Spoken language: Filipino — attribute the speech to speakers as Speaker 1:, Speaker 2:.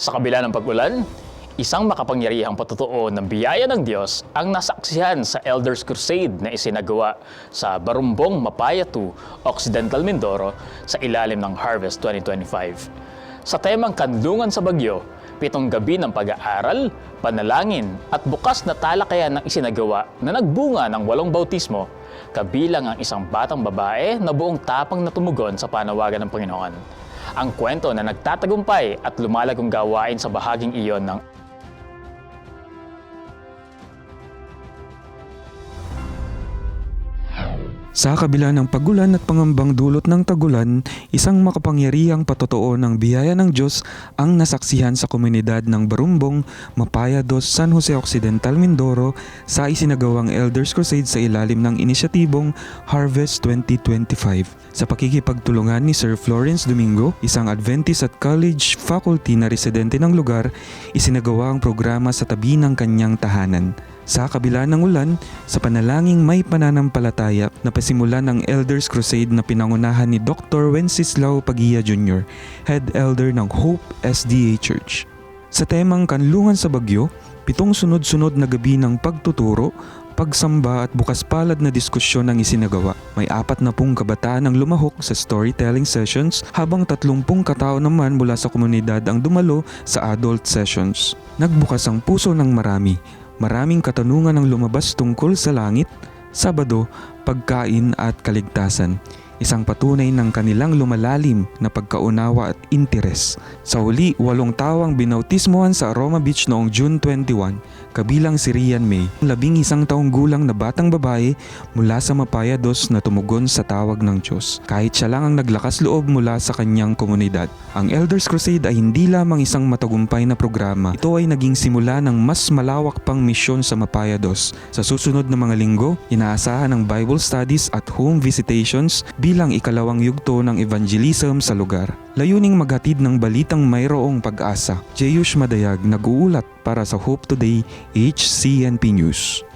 Speaker 1: Sa kabila ng pag-ulan, isang makapangyarihang patutuo ng biyaya ng Diyos ang nasaksihan sa Elders Crusade na isinagawa sa Barumbong, Mapaya 2, Occidental Mindoro sa ilalim ng Harvest 2025. Sa temang Kanlungan sa Bagyo, pitong gabi ng pag-aaral, panalangin at bukas na talakayan ng isinagawa na nagbunga ng walong bautismo, kabilang ang isang batang babae na buong tapang na tumugon sa panawagan ng Panginoon. Ang kwento na nagtatagumpay at lumalagong gawain sa bahaging iyon ng
Speaker 2: Sa kabila ng pagulan at pangambang dulot ng tagulan, isang makapangyarihang patotoo ng biyaya ng Diyos ang nasaksihan sa komunidad ng Barumbong, Mapaya dos San Jose Occidental, Mindoro sa isinagawang Elders Crusade sa ilalim ng inisyatibong Harvest 2025. Sa pakikipagtulungan ni Sir Florence Domingo, isang Adventist at college faculty na residente ng lugar, isinagawa ang programa sa tabi ng kanyang tahanan. Sa kabila ng ulan, sa panalangin may pananampalataya na pasimulan ng Elders Crusade na pinangunahan ni Dr. Wenceslao Pagia Jr., Head Elder ng Hope SDA Church. Sa temang Kanlungan sa Bagyo, pitong sunod-sunod na gabi ng pagtuturo, pagsamba at bukas palad na diskusyon ang isinagawa. May apat na pung kabataan ang lumahok sa storytelling sessions habang tatlumpung katao naman mula sa komunidad ang dumalo sa adult sessions. Nagbukas ang puso ng marami Maraming katanungan ang lumabas tungkol sa langit, Sabado, pagkain at kaligtasan. Isang patunay ng kanilang lumalalim na pagkaunawa at interes. Sa huli, walong tawang binautismohan sa Aroma Beach noong June 21, kabilang si Rian May, labing isang taong gulang na batang babae mula sa Mapaya Dos na tumugon sa tawag ng Diyos. Kahit siya lang ang naglakas loob mula sa kanyang komunidad. Ang Elders Crusade ay hindi lamang isang matagumpay na programa. Ito ay naging simula ng mas malawak pang misyon sa Mapaya Dos. Sa susunod na mga linggo, inaasahan ang Bible studies at home visitations bilang ikalawang yugto ng evangelism sa lugar. Layuning maghatid ng balitang mayroong pag-asa. Jeyush Madayag nag-uulat para sa Hope Today HCNP News.